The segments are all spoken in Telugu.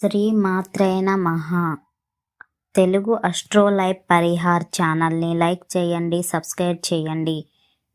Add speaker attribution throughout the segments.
Speaker 1: శ్రీ మహా తెలుగు తెలుగు అస్ట్రోలైఫ్ పరిహార్ ఛానల్ని లైక్ చేయండి సబ్స్క్రైబ్ చేయండి.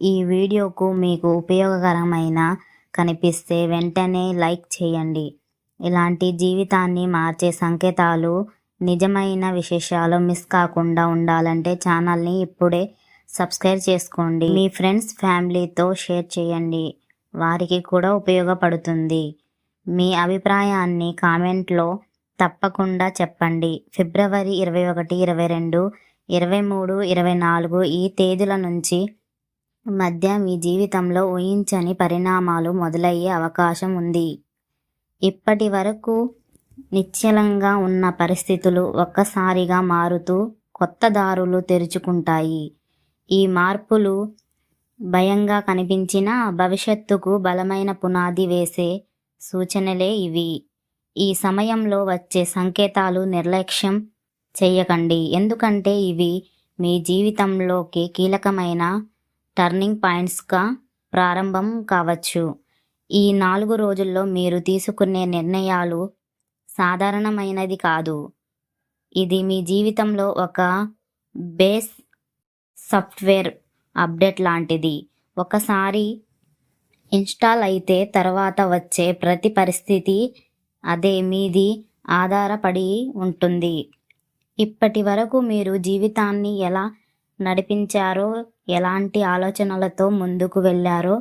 Speaker 1: ఈ వీడియోకు మీకు ఉపయోగకరమైన కనిపిస్తే వెంటనే లైక్ చేయండి. ఇలాంటి జీవితాన్ని మార్చే సంకేతాలు నిజమైన విశేషాలు మిస్ కాకుండా ఉండాలంటే ఛానల్ని ఇప్పుడే సబ్స్క్రైబ్ చేసుకోండి. మీ ఫ్రెండ్స్ ఫ్యామిలీతో షేర్ చేయండి. వారికి కూడా ఉపయోగపడుతుంది. మీ అభిప్రాయాన్ని కామెంట్లో తప్పకుండా చెప్పండి. ఫిబ్రవరి ఇరవై ఒకటి ఇరవై రెండు ఇరవై మూడు ఇరవై నాలుగు ఈ తేదీల నుంచి మధ్య మీ జీవితంలో ఊహించని పరిణామాలు మొదలయ్యే అవకాశం ఉంది. ఇప్పటి వరకు నిశ్చలంగా ఉన్న పరిస్థితులు ఒక్కసారిగా మారుతూ కొత్త దారులు తెరుచుకుంటాయి. ఈ మార్పులు భయంగా కనిపించినా భవిష్యత్తుకు బలమైన పునాది వేసే సూచనలే ఇవి. ఈ సమయంలో వచ్చే సంకేతాలు నిర్లక్ష్యం చేయకండి. ఎందుకంటే ఇవి మీ జీవితంలోకి కీలకమైన టర్నింగ్ పాయింట్స్గా ప్రారంభం కావచ్చు. ఈ నాలుగు రోజుల్లో మీరు తీసుకునే నిర్ణయాలు సాధారణమైనది కాదు. ఇది మీ జీవితంలో ఒక బేస్ సాఫ్ట్వేర్ అప్డేట్ లాంటిది. ఒకసారి ఇన్స్టాల్ అయితే తర్వాత వచ్చే ప్రతి పరిస్థితి అదే మీది ఆధారపడి ఉంటుంది. ఇప్పటి వరకు మీరు జీవితాన్ని ఎలా నడిపించారో ఎలాంటి ఆలోచనలతో ముందుకు వెళ్ళారో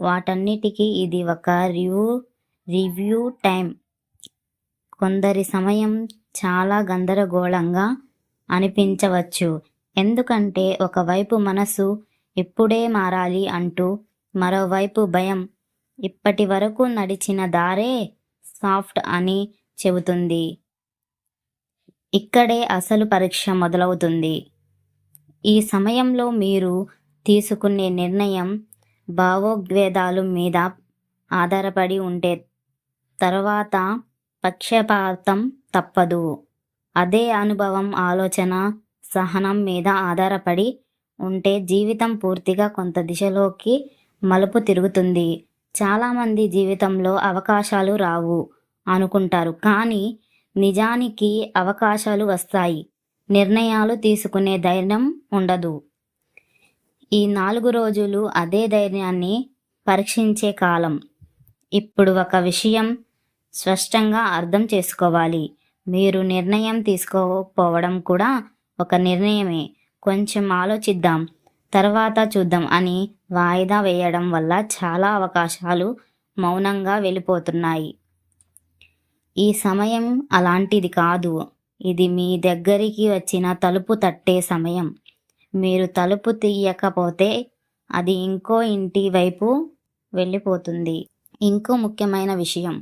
Speaker 1: వాటన్నిటికీ ఇది ఒక రివ్యూ రివ్యూ టైం కొందరి సమయం చాలా గందరగోళంగా అనిపించవచ్చు. ఎందుకంటే ఒకవైపు మనసు ఇప్పుడే మారాలి అంటూ మరోవైపు భయం. ఇప్పటి వరకు నడిచిన దారే సాఫ్ట్ అని చెబుతుంది. ఇక్కడే అసలు పరీక్ష మొదలవుతుంది. ఈ సమయంలో మీరు తీసుకునే నిర్ణయం భావోద్వేదాలు మీద ఆధారపడి ఉంటే తర్వాత పక్షపాతం తప్పదు. అదే అనుభవం ఆలోచన సహనం మీద ఆధారపడి ఉంటే జీవితం పూర్తిగా కొంత దిశలోకి మలుపు తిరుగుతుంది. చాలామంది జీవితంలో అవకాశాలు రావు అనుకుంటారు. కానీ నిజానికి అవకాశాలు వస్తాయి. నిర్ణయాలు తీసుకునే ధైర్యం ఉండదు. ఈ నాలుగు రోజులు అదే ధైర్యాన్ని పరీక్షించే కాలం. ఇప్పుడు ఒక విషయం స్పష్టంగా అర్థం చేసుకోవాలి. మీరు నిర్ణయం తీసుకోకపోవడం కూడా ఒక నిర్ణయమే. కొంచెం ఆలోచిద్దాం. తర్వాత చూద్దాం అని వాయిదా వేయడం వల్ల చాలా అవకాశాలు మౌనంగా వెళ్ళిపోతున్నాయి. ఈ సమయం అలాంటిది కాదు. ఇది మీ దగ్గరికి వచ్చిన తలుపు తట్టే సమయం. మీరు తలుపు తీయకపోతే అది ఇంకో ఇంటి వైపు వెళ్ళిపోతుంది. ఇంకో ముఖ్యమైన విషయం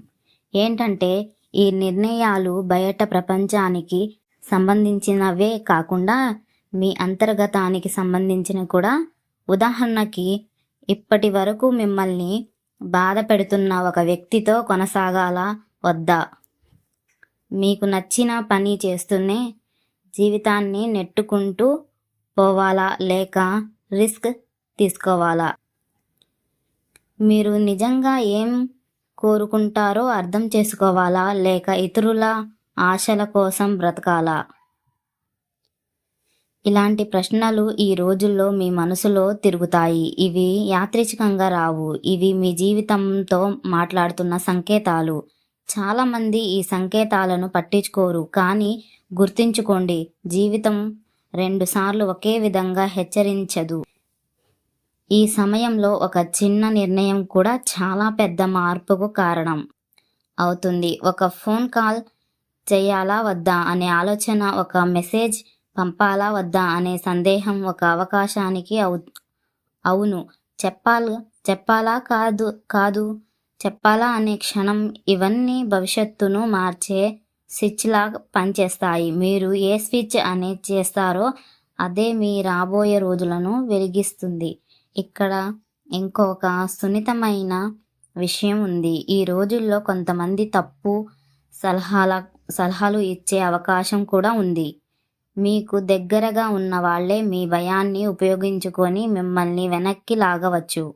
Speaker 1: ఏంటంటే ఈ నిర్ణయాలు బయట ప్రపంచానికి సంబంధించినవే కాకుండా మీ అంతర్గతానికి సంబంధించిన కూడా ఉదాహరణకి ఇప్పటి వరకు మిమ్మల్ని బాధ పెడుతున్న ఒక వ్యక్తితో కొనసాగాలా వద్దా? మీకు నచ్చిన పని చేస్తూనే జీవితాన్ని నెట్టుకుంటూ పోవాలా లేక రిస్క్ తీసుకోవాలా? మీరు నిజంగా ఏం కోరుకుంటారో అర్థం చేసుకోవాలా లేక ఇతరుల ఆశల కోసం బ్రతకాలా? ఇలాంటి ప్రశ్నలు ఈ రోజుల్లో మీ మనసులో తిరుగుతాయి. ఇవి యాదృచ్ఛికంగా రావు. ఇవి మీ జీవితంతో మాట్లాడుతున్న సంకేతాలు. చాలామంది ఈ సంకేతాలను పట్టించుకోరు. కానీ గుర్తుంచుకోండి జీవితం రెండుసార్లు ఒకే విధంగా హెచ్చరించదు. ఈ సమయంలో ఒక చిన్న నిర్ణయం కూడా చాలా పెద్ద మార్పుకు కారణం అవుతుంది. ఒక ఫోన్ కాల్ చేయాలా వద్దా అనే ఆలోచన ఒక మెసేజ్ పంపాలా వద్దా అనే సందేహం ఒక అవకాశానికి అవు అవును. చెప్పాలి చెప్పాలా కాదు కాదు. చెప్పాలా అనే క్షణం ఇవన్నీ భవిష్యత్తును మార్చే స్విచ్లా పనిచేస్తాయి. మీరు ఏ స్విచ్ అనే చేస్తారో అదే మీ రాబోయే రోజులను వెలిగిస్తుంది. ఇక్కడ ఇంకొక సున్నితమైన విషయం ఉంది. ఈ రోజుల్లో కొంతమంది తప్పు సలహాల సలహాలు ఇచ్చే అవకాశం కూడా ఉంది. మీకు దగ్గరగా ఉన్న వాళ్ళే మీ భయాన్ని ఉపయోగించుకొని మిమ్మల్ని వెనక్కి లాగవచ్చు.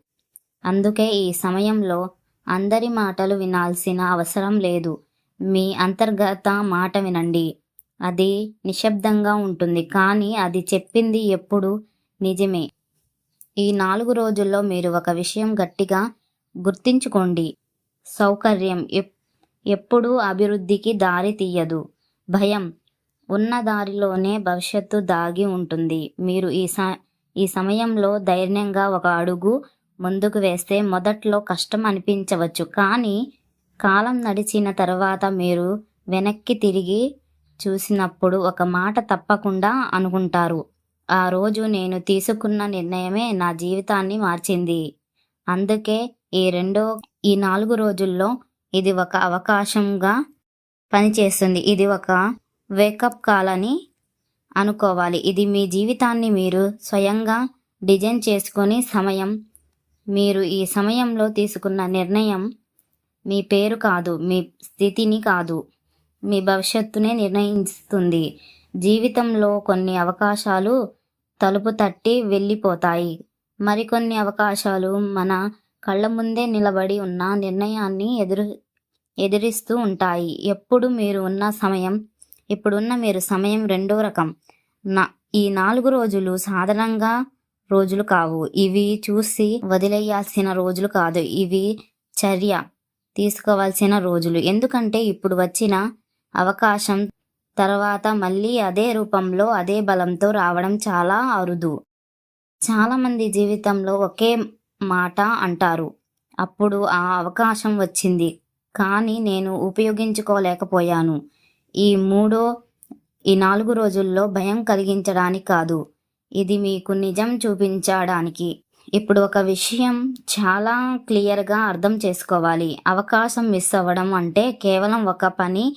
Speaker 1: అందుకే ఈ సమయంలో అందరి మాటలు వినాల్సిన అవసరం లేదు. మీ అంతర్గత మాట వినండి. అది నిశ్శబ్దంగా ఉంటుంది కానీ అది చెప్పింది ఎప్పుడు నిజమే. ఈ నాలుగు రోజుల్లో మీరు ఒక విషయం గట్టిగా గుర్తించుకోండి. సౌకర్యం ఎప్- ఎప్పుడూ అభివృద్ధికి దారి తీయదు. భయం ఉన్న దారిలోనే భవిష్యత్తు దాగి ఉంటుంది. మీరు ఈ స ఈ సమయంలో ధైర్యంగా ఒక అడుగు ముందుకు వేస్తే మొదట్లో కష్టం అనిపించవచ్చు. కానీ కాలం నడిచిన తర్వాత మీరు వెనక్కి తిరిగి చూసినప్పుడు ఒక మాట తప్పకుండా అనుకుంటారు. ఆ రోజు నేను తీసుకున్న నిర్ణయమే నా జీవితాన్ని మార్చింది. అందుకే ఈ రెండో ఈ నాలుగు రోజుల్లో ఇది ఒక అవకాశంగా పనిచేస్తుంది. ఇది ఒక వేకప్ కాల్ అని అనుకోవాలి. ఇది మీ జీవితాన్ని మీరు స్వయంగా డిజైన్ చేసుకొని సమయం మీరు ఈ సమయంలో తీసుకున్న నిర్ణయం మీ పేరు కాదు మీ స్థితిని కాదు మీ భవిష్యత్తునే నిర్ణయిస్తుంది. జీవితంలో కొన్ని అవకాశాలు తలుపు తట్టి వెళ్ళిపోతాయి. మరికొన్ని అవకాశాలు మన కళ్ళ ముందే నిలబడి ఉన్న నిర్ణయాన్ని ఎదురు ఎదిరిస్తూ ఉంటాయి. ఎప్పుడు మీరు ఉన్న సమయం ఇప్పుడున్న మీరు సమయం రెండో రకం. నా ఈ నాలుగు రోజులు సాధారణంగా రోజులు కావు. ఇవి చూసి వదిలేయాల్సిన రోజులు కాదు. ఇవి చర్య తీసుకోవాల్సిన రోజులు. ఎందుకంటే ఇప్పుడు వచ్చిన అవకాశం తర్వాత మళ్ళీ అదే రూపంలో అదే బలంతో రావడం చాలా అరుదు. చాలామంది జీవితంలో ఒకే మాట అంటారు. అప్పుడు ఆ అవకాశం వచ్చింది. కానీ నేను ఉపయోగించుకోలేకపోయాను. ఈ మూడో ఈ నాలుగు రోజుల్లో భయం కలిగించడానికి కాదు. ఇది మీకు నిజం చూపించడానికి. ఇప్పుడు ఒక విషయం చాలా క్లియర్గా అర్థం చేసుకోవాలి. అవకాశం మిస్ అవ్వడం అంటే కేవలం ఒక పని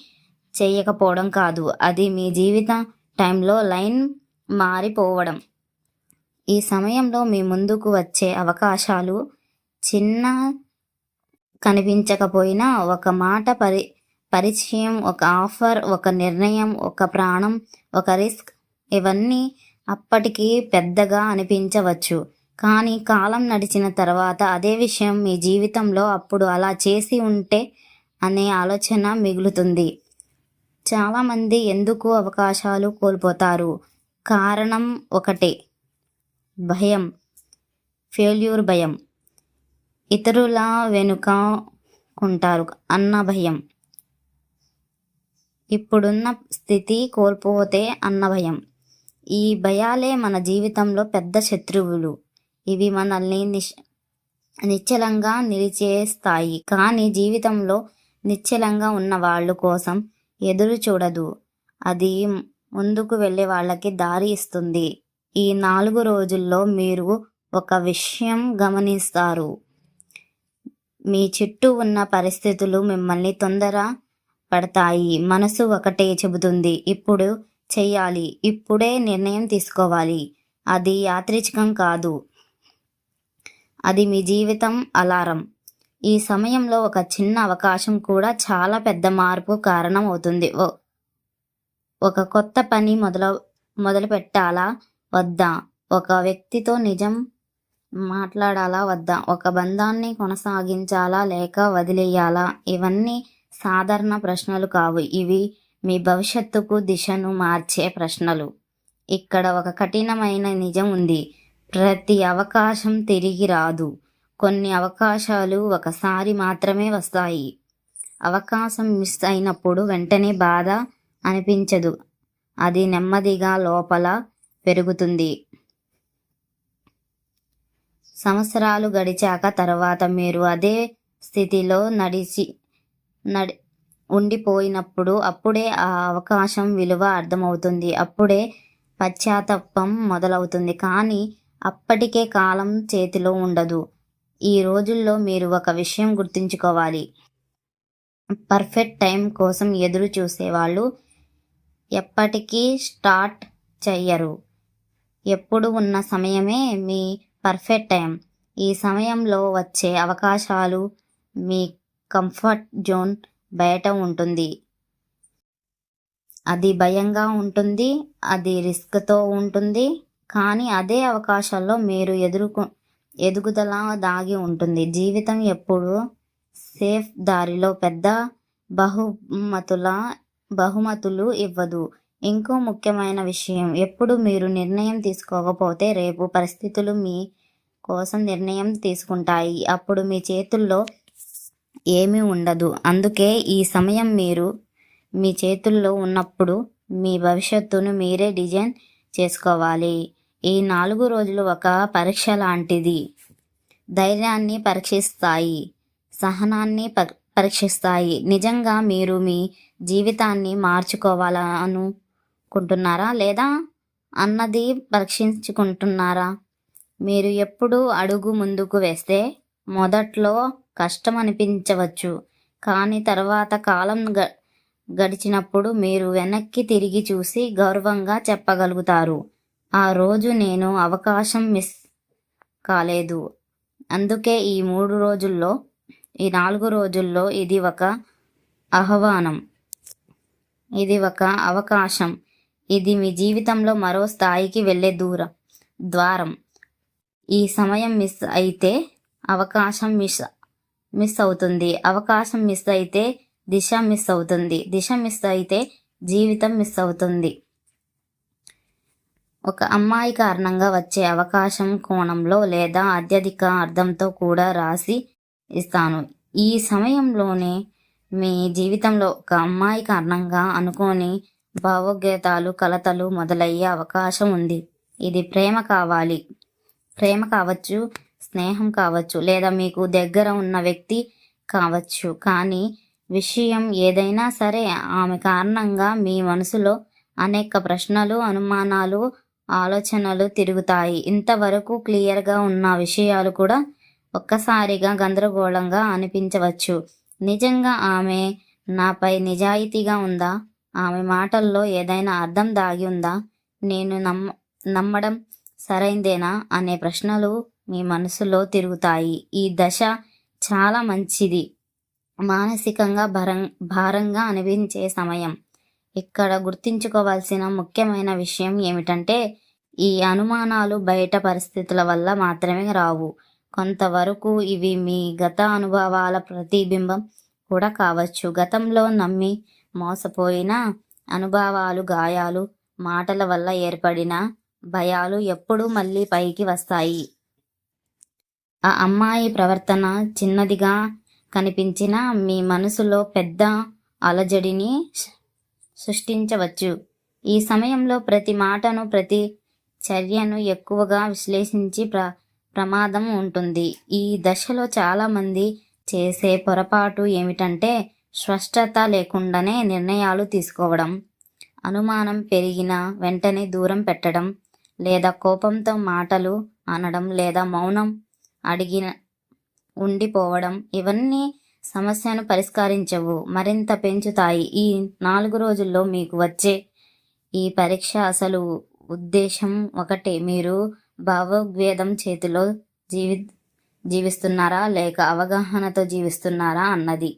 Speaker 1: చేయకపోవడం కాదు. అది మీ జీవిత టైంలో లైన్ మారిపోవడం. ఈ సమయంలో మీ ముందుకు వచ్చే అవకాశాలు చిన్న కనిపించకపోయినా ఒక మాట పరి పరిచయం ఒక ఆఫర్ ఒక నిర్ణయం ఒక ప్రాణం ఒక రిస్క్ ఇవన్నీ అప్పటికి పెద్దగా అనిపించవచ్చు. కానీ కాలం నడిచిన తర్వాత అదే విషయం మీ జీవితంలో అప్పుడు అలా చేసి ఉంటే అనే ఆలోచన మిగులుతుంది. చాలామంది ఎందుకు అవకాశాలు కోల్పోతారు? కారణం ఒకటే. భయం. ఫెయిల్యూర్ భయం. ఇతరుల వెనుక ఉంటారు అన్న భయం. ఇప్పుడున్న స్థితి కోల్పోతే అన్న భయం. ఈ భయాలే మన జీవితంలో పెద్ద శత్రువులు. ఇవి మనల్ని నిశ్ నిశ్చలంగా నిలిచేస్తాయి. కానీ జీవితంలో నిశ్చలంగా ఉన్న వాళ్ళ కోసం ఎదురు చూడదు. అది ముందుకు వెళ్ళే వాళ్ళకి దారి ఇస్తుంది. ఈ నాలుగు రోజుల్లో మీరు ఒక విషయం గమనిస్తారు. మీ చుట్టూ ఉన్న పరిస్థితులు మిమ్మల్ని తొందర పడతాయి. మనసు ఒకటే చెబుతుంది. ఇప్పుడు చెయ్యాలి. ఇప్పుడే నిర్ణయం తీసుకోవాలి. అది యాత్రికం కాదు. అది మీ జీవితం అలారం. ఈ సమయంలో ఒక చిన్న అవకాశం కూడా చాలా పెద్ద మార్పు కారణం అవుతుంది ఒక కొత్త పని మొదల మొదలు పెట్టాలా వద్దా. ఒక వ్యక్తితో నిజం మాట్లాడాలా? వద్దా. ఒక బంధాన్ని కొనసాగించాలా? లేక వదిలేయాలా? ఇవన్నీ సాధారణ ప్రశ్నలు కావు. ఇవి మీ భవిష్యత్తుకు దిశను మార్చే ప్రశ్నలు. ఇక్కడ ఒక కఠినమైన నిజం ఉంది. ప్రతి అవకాశం తిరిగి రాదు. కొన్ని అవకాశాలు ఒకసారి మాత్రమే వస్తాయి. అవకాశం మిస్ అయినప్పుడు వెంటనే బాధ అనిపించదు. అది నెమ్మదిగా లోపల పెరుగుతుంది. సంవత్సరాలు గడిచాక తర్వాత మీరు అదే స్థితిలో నడిచి నడి ఉండిపోయినప్పుడు అప్పుడే ఆ అవకాశం విలువ అర్థమవుతుంది. అప్పుడే పశ్చాత్తాపం మొదలవుతుంది. కానీ అప్పటికే కాలం చేతిలో ఉండదు. ఈ రోజుల్లో మీరు ఒక విషయం గుర్తుంచుకోవాలి. పర్ఫెక్ట్ టైం కోసం ఎదురు చూసేవాళ్ళు ఎప్పటికీ స్టార్ట్ చెయ్యరు. ఎప్పుడు ఉన్న సమయమే మీ పర్ఫెక్ట్ టైం. ఈ సమయంలో వచ్చే అవకాశాలు మీ కంఫర్ట్ జోన్ బయట ఉంటుంది. అది భయంగా ఉంటుంది అది రిస్క్తో ఉంటుంది కానీ అదే అవకాశాల్లో మీరు ఎదుర్కొ ఎదుగుదల దాగి ఉంటుంది. జీవితం ఎప్పుడు సేఫ్ దారిలో పెద్ద బహుమతుల బహుమతులు ఇవ్వదు. ఇంకో ముఖ్యమైన విషయం ఎప్పుడు మీరు నిర్ణయం తీసుకోకపోతే రేపు పరిస్థితులు మీ కోసం నిర్ణయం తీసుకుంటాయి. అప్పుడు మీ చేతుల్లో ఏమీ ఉండదు. అందుకే ఈ సమయం మీరు మీ చేతుల్లో ఉన్నప్పుడు మీ భవిష్యత్తును మీరే డిజైన్ చేసుకోవాలి. ఈ నాలుగు రోజులు ఒక పరీక్ష లాంటిది. ధైర్యాన్ని పరీక్షిస్తాయి. సహనాన్ని ప- పరీక్షిస్తాయి. నిజంగా మీరు మీ జీవితాన్ని మార్చుకోవాలనుకుంటున్నారా? లేదా అన్నది పరీక్షించుకుంటున్నారా? మీరు ఎప్పుడు అడుగు ముందుకు వేస్తే మొదట్లో కష్టం అనిపించవచ్చు కానీ తర్వాత కాలం గ గడిచినప్పుడు మీరు వెనక్కి తిరిగి చూసి గౌరవంగా చెప్పగలుగుతారు. ఆ రోజు నేను అవకాశం మిస్ కాలేదు. అందుకే ఈ మూడు రోజుల్లో ఈ నాలుగు రోజుల్లో ఇది ఒక ఆహ్వానం. ఇది ఒక అవకాశం. ఇది మీ జీవితంలో మరో స్థాయికి వెళ్ళే దూరం ద్వారం. ఈ సమయం మిస్ అయితే అవకాశం మిస్ మిస్ అవుతుంది. అవకాశం మిస్ అయితే దిశ మిస్ అవుతుంది. దిశ మిస్ అయితే జీవితం మిస్ అవుతుంది. ఒక అమ్మాయి కారణంగా వచ్చే అవకాశం కోణంలో లేదా అత్యధిక అర్థంతో కూడా రాసి ఇస్తాను. ఈ సమయంలోనే మీ జీవితంలో ఒక అమ్మాయి కారణంగా అనుకోని భావోద్వేగాలు కలతలు మొదలయ్యే అవకాశం ఉంది. ఇది ప్రేమ కావాలి. ప్రేమ కావచ్చు స్నేహం కావచ్చు లేదా మీకు దగ్గర ఉన్న వ్యక్తి కావచ్చు. కానీ విషయం ఏదైనా సరే ఆమె కారణంగా మీ మనసులో అనేక ప్రశ్నలు అనుమానాలు ఆలోచనలు తిరుగుతాయి. ఇంతవరకు క్లియర్గా ఉన్న విషయాలు కూడా ఒక్కసారిగా గందరగోళంగా అనిపించవచ్చు. నిజంగా ఆమె నాపై నిజాయితీగా ఉందా? ఆమె మాటల్లో ఏదైనా అర్థం దాగి ఉందా? నేను నమ్మ నమ్మడం సరైందేనా? అనే ప్రశ్నలు మీ మనసులో తిరుగుతాయి. ఈ దశ చాలా మంచిది. మానసికంగా భరం భారంగా అనిపించే సమయం. ఇక్కడ గుర్తుంచుకోవాల్సిన ముఖ్యమైన విషయం ఏమిటంటే ఈ అనుమానాలు బయట పరిస్థితుల వల్ల మాత్రమే రావు. కొంతవరకు ఇవి మీ గత అనుభవాల ప్రతిబింబం కూడా కావచ్చు. గతంలో నమ్మి మోసపోయిన అనుభవాలు గాయాలు మాటల వల్ల ఏర్పడిన భయాలు ఎప్పుడూ మళ్ళీ పైకి వస్తాయి. ఆ అమ్మాయి ప్రవర్తన చిన్నదిగా కనిపించిన మీ మనసులో పెద్ద అలజడిని సృష్టించవచ్చు. ఈ సమయంలో ప్రతి మాటను ప్రతి చర్యను ఎక్కువగా విశ్లేషించి ప్ర ప్రమాదం ఉంటుంది. ఈ దశలో చాలామంది చేసే పొరపాటు ఏమిటంటే స్పష్టత లేకుండానే నిర్ణయాలు తీసుకోవడం అనుమానం పెరిగిన వెంటనే దూరం పెట్టడం లేదా కోపంతో మాటలు అనడం లేదా మౌనం అడిగిన ఉండిపోవడం ఇవన్నీ సమస్యను పరిష్కరించవు. మరింత పెంచుతాయి. ఈ నాలుగు రోజుల్లో మీకు వచ్చే ఈ పరీక్ష అసలు ఉద్దేశం ఒకటే. మీరు భావోద్వేదం చేతిలో జీవి జీవిస్తున్నారా? లేక అవగాహనతో జీవిస్తున్నారా? అన్నది.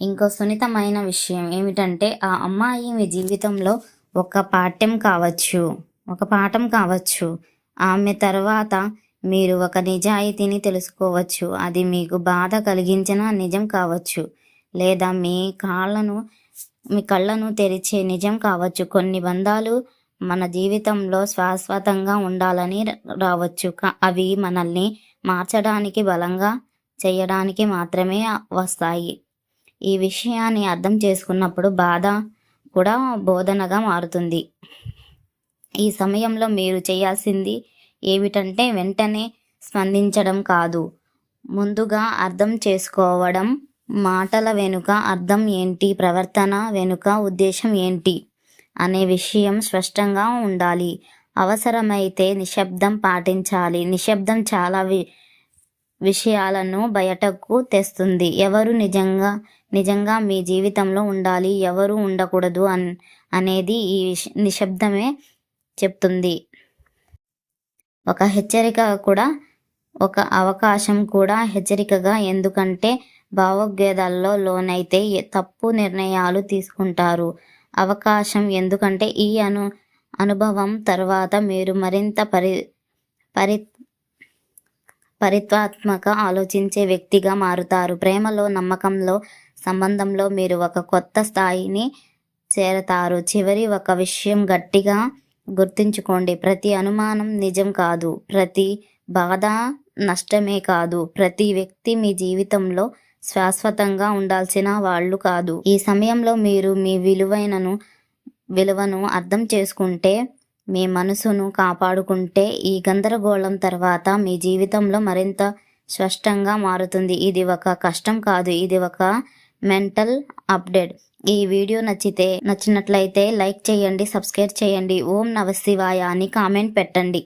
Speaker 1: ఇంకో సున్నితమైన విషయం ఏమిటంటే ఆ అమ్మాయి మీ జీవితంలో ఒక పాఠ్యం కావచ్చు. ఒక పాఠం కావచ్చు. ఆమె తర్వాత మీరు ఒక నిజాయితీని తెలుసుకోవచ్చు. అది మీకు బాధ కలిగించిన నిజం కావచ్చు. లేదా మీ కాళ్ళను మీ కళ్ళను తెరిచే నిజం కావచ్చు. కొన్ని బంధాలు మన జీవితంలో శాశ్వతంగా ఉండాలని రావచ్చు. అవి మనల్ని మార్చడానికి బలంగా చేయడానికి మాత్రమే వస్తాయి. ఈ విషయాన్ని అర్థం చేసుకున్నప్పుడు బాధ కూడా బోధనగా మారుతుంది. ఈ సమయంలో మీరు చేయాల్సింది ఏమిటంటే వెంటనే స్పందించడం కాదు. ముందుగా అర్థం చేసుకోవడం మాటల వెనుక అర్థం ఏంటి ప్రవర్తన వెనుక ఉద్దేశం ఏంటి అనే విషయం స్పష్టంగా ఉండాలి. అవసరమైతే నిశ్శబ్దం పాటించాలి. నిశ్శబ్దం చాలా వి విషయాలను బయటకు తెస్తుంది. ఎవరు నిజంగా నిజంగా మీ జీవితంలో ఉండాలి ఎవరు ఉండకూడదు అన్ అనేది ఈ విష- నిశ్శబ్దమే చెప్తుంది. ఒక హెచ్చరిక కూడా ఒక అవకాశం కూడా హెచ్చరికగా ఎందుకంటే భావోద్వేగాల్లో లోనైతే తప్పు నిర్ణయాలు తీసుకుంటారు. అవకాశం ఎందుకంటే ఈ అను అనుభవం తర్వాత మీరు మరింత పరి పరి పరిత్వాత్మక ఆలోచించే వ్యక్తిగా మారుతారు. ప్రేమలో నమ్మకంలో సంబంధంలో మీరు ఒక కొత్త స్థాయిని చేరతారు. చివరి ఒక విషయం గట్టిగా గుర్తుంచుకోండి ప్రతి అనుమానం నిజం కాదు ప్రతి బాధ నష్టమే కాదు ప్రతి వ్యక్తి మీ జీవితంలో శాశ్వతంగా ఉండాల్సిన వాళ్ళు కాదు. ఈ సమయంలో మీరు మీ విలువైనను విలువను అర్థం చేసుకుంటే మీ మనసును కాపాడుకుంటే ఈ గందరగోళం తర్వాత మీ జీవితంలో మరింత స్పష్టంగా మారుతుంది. ఇది ఒక కష్టం కాదు ఇది ఒక మెంటల్ అప్డేట్. ఈ వీడియో నచ్చితే నచ్చినట్లయితే లైక్ చేయండి సబ్స్క్రైబ్ చేయండి. ఓం నమశివాయ అని కామెంట్ పెట్టండి.